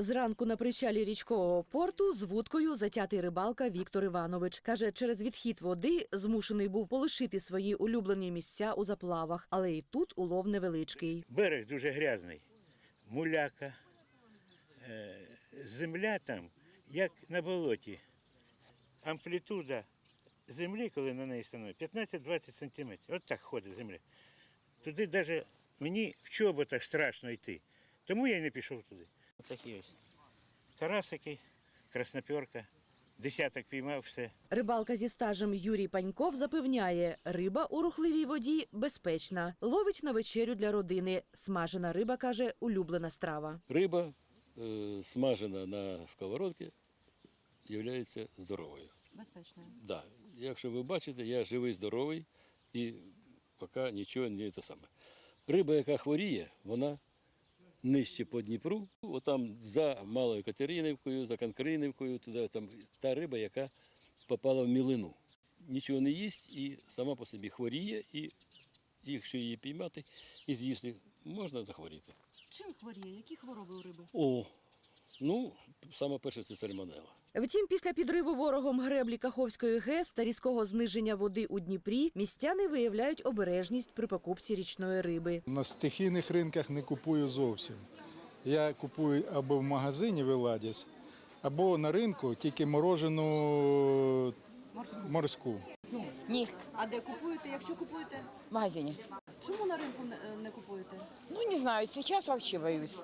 Зранку на причалі річкового порту з вудкою затятий рибалка Віктор Іванович каже, через відхід води змушений був полишити свої улюблені місця у заплавах, але і тут улов невеличкий. Берег дуже грязний, муляка, е, земля там, як на болоті. Амплітуда землі, коли на неї становить, 15-20 сантиметрів. От так ходить земля. Туди навіть мені в чоботах страшно йти. Тому я й не пішов туди. Такі ось. Карасики, красноперка, десяток піймав, все. Рибалка зі стажем Юрій Паньков запевняє, риба у рухливій воді безпечна. Ловить на вечерю для родини. Смажена риба каже, улюблена страва. Риба е, смажена на сковородці є здоровою. Безпечною. Да. Якщо ви бачите, я живий, здоровий і поки нічого не те саме. Риба, яка хворіє, вона нижче по Дніпру, отам за Малою Катеринівкою, за Конкринівкою, туди там та риба, яка попала в мілину. Нічого не їсть і сама по собі хворіє, і якщо її піймати і з'їсти, можна захворіти. Чим хворіє? Які хвороби у риби? О, ну, саме перше це сальмонела. Втім, після підриву ворогом греблі Каховської ГЕС та різкого зниження води у Дніпрі містяни виявляють обережність при покупці річної риби. На стихійних ринках не купую зовсім. Я купую або в магазині Веладіс, або на ринку тільки морожену морську. Ні, А де купуєте? Якщо купуєте, в магазині. чому на ринку не, не купуєте? Ну, не знаю, сейчас вообще боюсь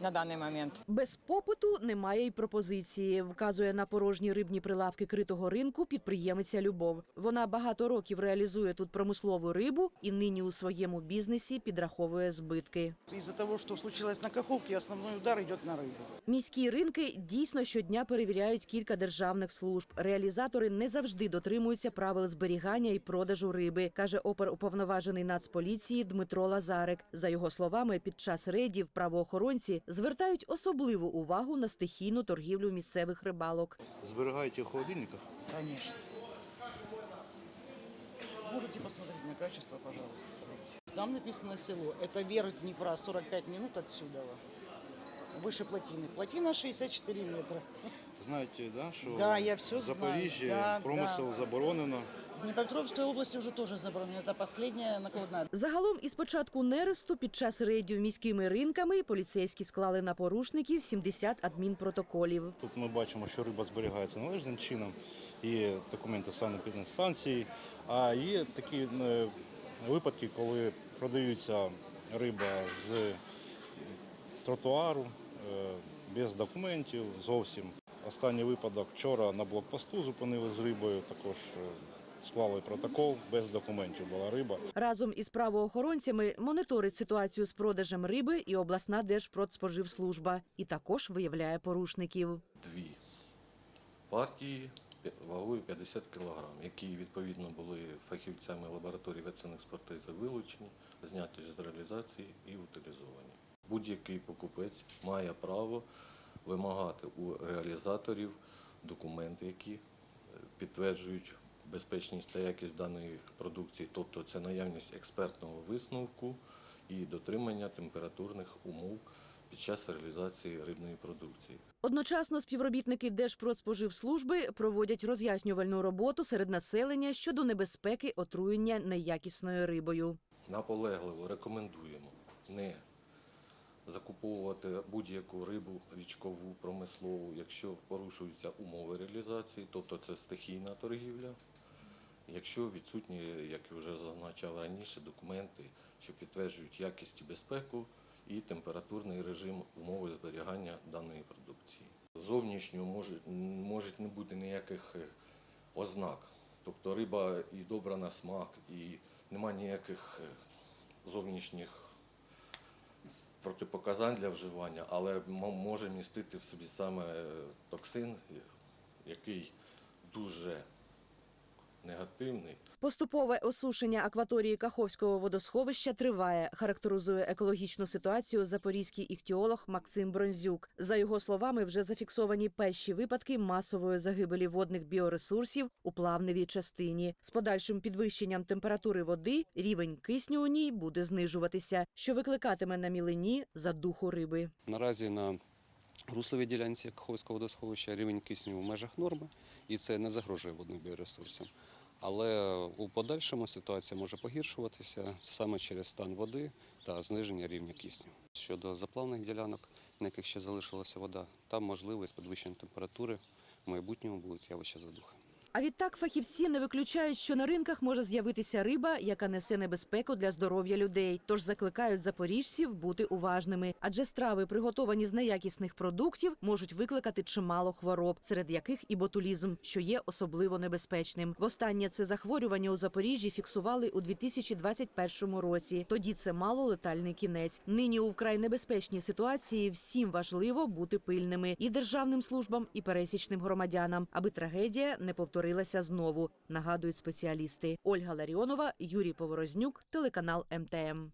на данный момент. Без попиту немає й пропозиції, вказує на порожні рибні прилавки критого ринку підприємиця Любов. Вона багато років реалізує тут промислову рибу і нині у своєму бізнесі підраховує збитки. Из-за того, что случилось на Каховке, основной удар идет на рыбу. Міські ринки дійсно щодня перевіряють кілька державних служб. Реалізатори не завжди дотримуються правил зберігання і продажу риби, каже оперуповноважений Нацполіції Дмитро Лазарик. За його словами, під час рейдів правоохоронці звертають особливу увагу на стихійну торгівлю місцевих рибалок. Зберігаєте в холодильниках? Конечно. Можете посмотреть на качество, пожалуйста. Там написано село. Это вверх Днепра, 45 минут отсюда. Выше плотины. Плотина 64 метра. Знаєте, да, що Да, я все в Запоріжжі знаю. Да, промисел да. заборонено. В Днепропетровской области уже тоже заборонено. Это последняя накладная. Загалом із початку нересту під час рейдів міськими ринками поліцейські склали на порушників 70 адмінпротоколів. Тут ми бачимо, що риба зберігається належним чином, є документи санепідінстанції, а є такі е, випадки, коли продаються риба з тротуару, е, без документів зовсім. Останній випадок вчора на блокпосту зупинили з рибою, також е, склали протокол, без документів була риба. Разом із правоохоронцями моніторить ситуацію з продажем риби і обласна держпродспоживслужба. І також виявляє порушників. дві партії вагою 50 кг, які відповідно були фахівцями лабораторії ветсанекспертизи вилучені, зняті з реалізації і утилізовані. Будь-який покупець має право вимагати у реалізаторів документи, які е, підтверджують безпечність та якість даної продукції, тобто це наявність експертного висновку і дотримання температурних умов під час реалізації рибної продукції. Одночасно співробітники Держпродспоживслужби проводять роз'яснювальну роботу серед населення щодо небезпеки отруєння неякісною рибою. Наполегливо рекомендуємо не закуповувати будь-яку рибу річкову, промислову, якщо порушуються умови реалізації, тобто це стихійна торгівля. Якщо відсутні, як я вже зазначав раніше, документи, що підтверджують якість і безпеку і температурний режим умови зберігання даної продукції. Зовнішньо може, може не бути ніяких е, ознак. Тобто риба і добра на смак, і немає ніяких е, зовнішніх протипоказань для вживання, але може містити в собі саме токсин, який дуже негативний. Поступове осушення акваторії Каховського водосховища триває, характеризує екологічну ситуацію запорізький іхтіолог Максим Бронзюк. За його словами, вже зафіксовані перші випадки масової загибелі водних біоресурсів у плавневій частині. З подальшим підвищенням температури води рівень кисню у ній буде знижуватися, що викликатиме на мілині задуху риби. Наразі на русловій ділянці Каховського водосховища рівень кисню в межах норми, і це не загрожує водним біоресурсам. Але у подальшому ситуація може погіршуватися саме через стан води та зниження рівня кисню. Щодо заплавних ділянок, на яких ще залишилася вода, там можливість підвищення температури в майбутньому будуть явища задухи. А відтак фахівці не виключають, що на ринках може з'явитися риба, яка несе небезпеку для здоров'я людей. Тож закликають запоріжців бути уважними, адже страви, приготовані з неякісних продуктів, можуть викликати чимало хвороб, серед яких і ботулізм, що є особливо небезпечним. Востаннє це захворювання у Запоріжжі фіксували у 2021 році. Тоді це мало летальний кінець. Нині у вкрай небезпечній ситуації всім важливо бути пильними і державним службам, і пересічним громадянам, аби трагедія не повторилася знову. Нагадують спеціалісти. Ольга Ларіонова, Юрій Поворознюк, телеканал МТМ.